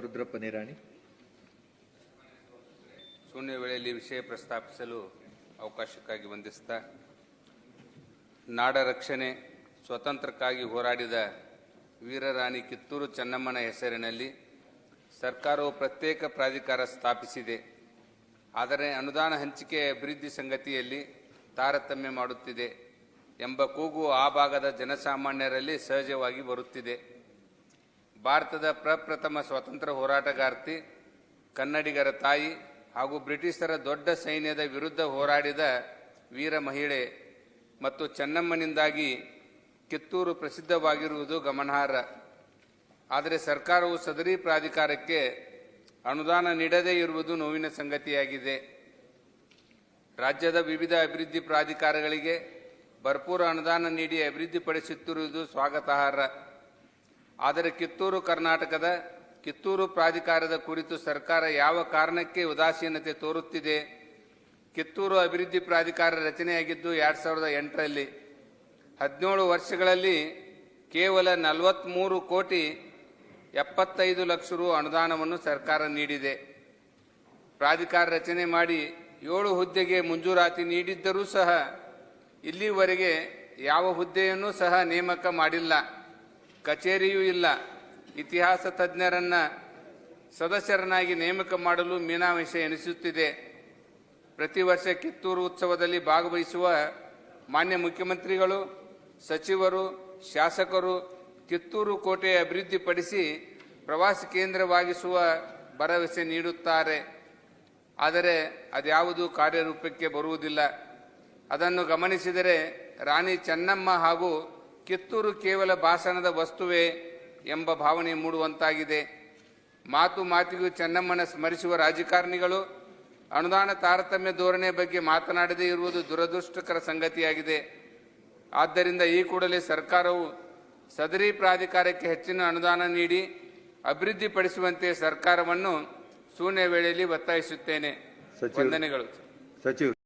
ರುದ್ರಪ್ಪ ನಿರಾಣಿ. ಶೂನ್ಯ ವೇಳೆಯಲ್ಲಿ ವಿಷಯ ಪ್ರಸ್ತಾಪಿಸಲು ಅವಕಾಶಕ್ಕಾಗಿ ವಂದಿಸ್ತಾ. ನಾಡ ರಕ್ಷಣೆ ಸ್ವತಂತ್ರಕ್ಕಾಗಿ ಹೋರಾಡಿದ ವೀರರಾಣಿ ಕಿತ್ತೂರು ಚೆನ್ನಮ್ಮನ ಹೆಸರಿನಲ್ಲಿ ಸರ್ಕಾರವು ಪ್ರತ್ಯೇಕ ಪ್ರಾಧಿಕಾರ ಸ್ಥಾಪಿಸಿದೆ. ಆದರೆ ಅನುದಾನ ಹಂಚಿಕೆ ಅಭಿವೃದ್ಧಿ ಸಂಗತಿಯಲ್ಲಿ ತಾರತಮ್ಯ ಮಾಡುತ್ತಿದೆ ಎಂಬ ಕೂಗು ಆ ಭಾಗದ ಜನಸಾಮಾನ್ಯರಲ್ಲಿ ಸಹಜವಾಗಿ ಬರುತ್ತಿದೆ. ಭಾರತದ ಪ್ರಪ್ರಥಮ ಸ್ವಾತಂತ್ರ್ಯ ಹೋರಾಟಗಾರ್ತಿ, ಕನ್ನಡಿಗರ ತಾಯಿ ಹಾಗೂ ಬ್ರಿಟಿಷರ ದೊಡ್ಡ ಸೈನ್ಯದ ವಿರುದ್ಧ ಹೋರಾಡಿದ ವೀರ ಮಹಿಳೆ ಮತ್ತು ಚೆನ್ನಮ್ಮನಿಂದಾಗಿ ಕಿತ್ತೂರು ಪ್ರಸಿದ್ಧವಾಗಿರುವುದು ಗಮನಾರ್ಹ. ಆದರೆ ಸರ್ಕಾರವು ಸದರಿ ಪ್ರಾಧಿಕಾರಕ್ಕೆ ಅನುದಾನ ನೀಡದೇ ಇರುವುದು ನೋವಿನ ಸಂಗತಿಯಾಗಿದೆ. ರಾಜ್ಯದ ವಿವಿಧ ಅಭಿವೃದ್ಧಿ ಪ್ರಾಧಿಕಾರಗಳಿಗೆ ಭರ್ಪೂರ ಅನುದಾನ ನೀಡಿ ಅಭಿವೃದ್ಧಿಪಡಿಸುತ್ತಿರುವುದು ಸ್ವಾಗತಾರ್ಹ. ಆದರೆ ಕಿತ್ತೂರು ಕರ್ನಾಟಕದ ಕಿತ್ತೂರು ಪ್ರಾಧಿಕಾರದ ಕುರಿತು ಸರ್ಕಾರ ಯಾವ ಕಾರಣಕ್ಕೆ ಉದಾಸೀನತೆ ತೋರುತ್ತಿದೆ? ಕಿತ್ತೂರು ಅಭಿವೃದ್ಧಿ ಪ್ರಾಧಿಕಾರ ರಚನೆಯಾಗಿದ್ದು ಎರಡು ಸಾವಿರದ ಎಂಟರಲ್ಲಿ. ಹದಿನೇಳು ವರ್ಷಗಳಲ್ಲಿ ಕೇವಲ ನಲವತ್ತ್ಮೂರು ಕೋಟಿ ಎಪ್ಪತ್ತೈದು ಲಕ್ಷ ರು ಅನುದಾನವನ್ನು ಸರ್ಕಾರ ನೀಡಿದೆ. ಪ್ರಾಧಿಕಾರ ರಚನೆ ಮಾಡಿ ಏಳು ಹುದ್ದೆಗೆ ಮಂಜೂರಾತಿ ನೀಡಿದ್ದರೂ ಸಹ ಇಲ್ಲಿವರೆಗೆ ಯಾವ ಹುದ್ದೆಯನ್ನು ಸಹ ನೇಮಕ ಮಾಡಿಲ್ಲ. ಕಚೇರಿಯೂ ಇಲ್ಲ. ಇತಿಹಾಸ ತಜ್ಞರನ್ನ, ಸದಸ್ಯರನ್ನಾಗಿ ನೇಮಕ ಮಾಡಲು ಮೀನಾಮಿಷ ಎನಿಸುತ್ತಿದೆ ಪ್ರತಿ ವರ್ಷ ಕಿತ್ತೂರು ಉತ್ಸವದಲ್ಲಿ ಭಾಗವಹಿಸುವ ಮಾನ್ಯ ಮುಖ್ಯಮಂತ್ರಿಗಳು, ಸಚಿವರು, ಶಾಸಕರು ಕಿತ್ತೂರು ಕೋಟೆ ಅಭಿವೃದ್ಧಿಪಡಿಸಿ ಪ್ರವಾಸ ಕೇಂದ್ರವಾಗಿಸುವ ಭರವಸೆ ನೀಡುತ್ತಾರೆ. ಆದರೆ ಅದ್ಯಾವುದೂ ಕಾರ್ಯರೂಪಕ್ಕೆ ಬರುವುದಿಲ್ಲ. ಅದನ್ನು ಗಮನಿಸಿದರೆ ರಾಣಿ ಚೆನ್ನಮ್ಮ ಹಾಗೂ ಕಿತ್ತೂರು ಕೇವಲ ಭಾಷಣದ ವಸ್ತುವೇ ಎಂಬ ಭಾವನೆ ಮೂಡುವಂತಾಗಿದೆ. ಮಾತು ಮಾತಿಗೂ ಚೆನ್ನಮ್ಮನ ಸ್ಮರಿಸುವ ರಾಜಕಾರಣಿಗಳು ಅನುದಾನ ತಾರತಮ್ಯ ಧೋರಣೆ ಬಗ್ಗೆ ಮಾತನಾಡದೇ ಇರುವುದು ದುರದೃಷ್ಟಕರ ಸಂಗತಿಯಾಗಿದೆ. ಆದ್ದರಿಂದ ಈ ಕೂಡಲೇ ಸರ್ಕಾರವು ಸದರಿ ಪ್ರಾಧಿಕಾರಕ್ಕೆ ಹೆಚ್ಚಿನ ಅನುದಾನ ನೀಡಿ ಅಭಿವೃದ್ಧಿಪಡಿಸುವಂತೆ ಸರ್ಕಾರವನ್ನು ಶೂನ್ಯ ವೇಳೆಯಲ್ಲಿ ಒತ್ತಾಯಿಸುತ್ತೇನೆ. ವಂದನೆಗಳು. ಸಚಿವರು.